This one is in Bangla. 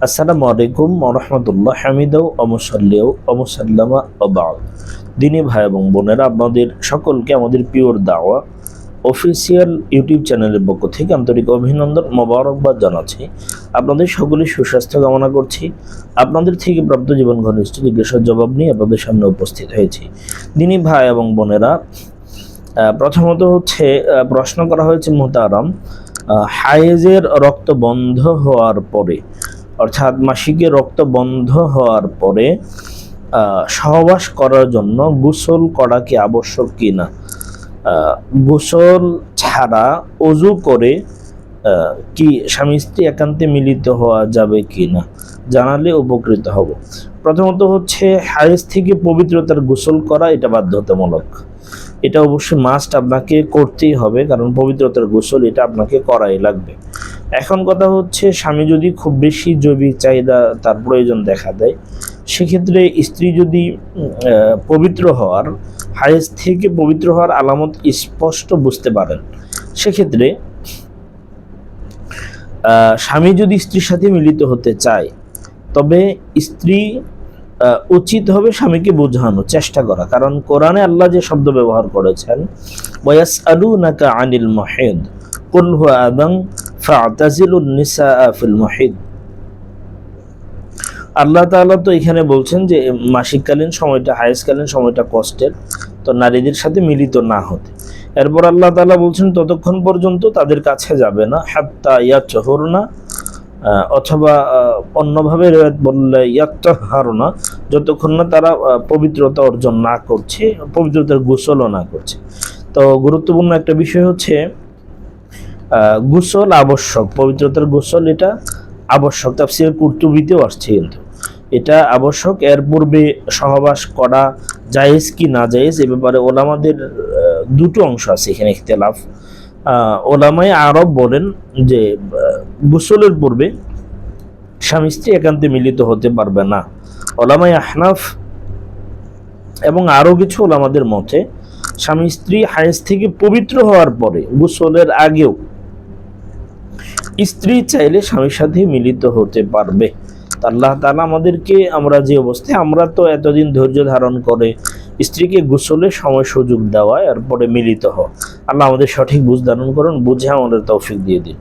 আসসালামু আলাইকুম রহমতুল্লাহ হামিদাও অমসাল্লিও অমসাল্লামা অবাদ দিনী ভাই এবং বোনেরা আপনাদের সকলকে আমাদের পিওর দাওয়া অফিসিয়াল ইউটিউব চ্যানেলের পক্ষ থেকে আন্তরিক অভিনন্দন মোবারকবাদ জানাচ্ছি। আপনাদের সকলের সুস্বাস্থ্য কামনা করছি। আপনাদের থেকে প্রাপ্ত জীবন ঘনিষ্ঠ জিজ্ঞাসার জবাব নিয়ে আপনাদের সামনে উপস্থিত হয়েছি। দিনী ভাই এবং বোনেরা প্রথমত হচ্ছে প্রশ্ন করা হয়েছে মোহতারাম আহ, হায়েজের রক্ত বন্ধ হওয়ার পরে অর্থাৎ মাসিকে রক্ত বন্ধ হওয়ার পরে সহবাস করার জন্য গোসল করা কি আবশ্যক কি না? গোসল ছাড়া অজু করে কি স্বামী স্ত্রী একান্তে মিলিত হওয়া যাবে কি না? জানালে উপকৃত হব। প্রথমত হচ্ছে হায়েজ থেকে পবিত্রতার গোসল করা এটা বাধ্যতামূলক। এটা অবশ্যই মাস্ট আপনাকে করতেই হবে, কারণ পবিত্রতার গোসল এটা আপনাকে করাই লাগবে। এখন কথা হচ্ছে, স্বামী যদি খুব বেশি জৈবিক চাহিদা তার প্রয়োজন দেখা দেয়, সেক্ষেত্রে স্ত্রী যদি পবিত্র হওয়ার হায়েজ থেকে পবিত্র হওয়ার আলামত স্পষ্ট বুঝতে পারেন। সেক্ষেত্রে স্বামী যদি স্ত্রীর সাথে মিলিত হতে চায়, তবে স্ত্রী উচিত হবে স্বামীকে বোঝানো চেষ্টা করা। কারণ কোরআনে আল্লাহ যে শব্দ ব্যবহার করেছেন ওয়াস আলু নাকা আনিল মহেদ, কুল হুয়া আদং আল্লাহ তাআলা তো এখানে বলছেন যে, মাসিককালীন সময়টা, হায়েসকালীন সময়টা কষ্টের, তো নারীদের সাথে মিলিত না হতে। এরপর আল্লাহ তাআলা বলছেন, ততক্ষণ পর্যন্ত তাদের কাছে যাবে না। হাত্তা ইয়াচহর না অথবা অন্যভাবে বললে ইয়াত্তাহারনা, যতক্ষণ না তারা পবিত্রতা অর্জন না করছে, পবিত্রতার গোসলও না করছে। তো গুরুত্বপূর্ণ একটা বিষয় হচ্ছে গোসল আবশ্যক পবিত্রতার গোসল এটা আবশ্যক তাফসির কুর্তুবিতেও আসছে কিন্তু। এটা আবশ্যক এর পূর্বে সহবাস করা জায়েজ কি না জায়েজ এ ব্যাপারে ওলামাদের দুটো অংশ আছে এখানে ইখতিলাফ। আহ, ওলামায়ে আরব বলেন যে গোসলের পূর্বে স্বামী স্ত্রী একান্তে মিলিত হতে পারবে না। ওলামায়ে আহনাফ এবং আরও কিছু ওলামাদের মতে স্বামী স্ত্রী হায়েস থেকে পবিত্র হওয়ার পরে গোসলের আগেও স্ত্রী চাইলে স্বামীর সাথে মিলিত হতে পারবে। আল্লাহ তালা আমাদেরকে, আমরা যে অবস্থায়, আমরা তো এতদিন ধৈর্য ধারণ করে স্ত্রীকে গোসলে সময় সুযোগ দেওয়া এরপরে মিলিত হওয়া। আল্লাহ আমাদের সঠিক বুঝ ধারণ করুন, বুঝে আমাদের তৌফিক দিয়ে দিন।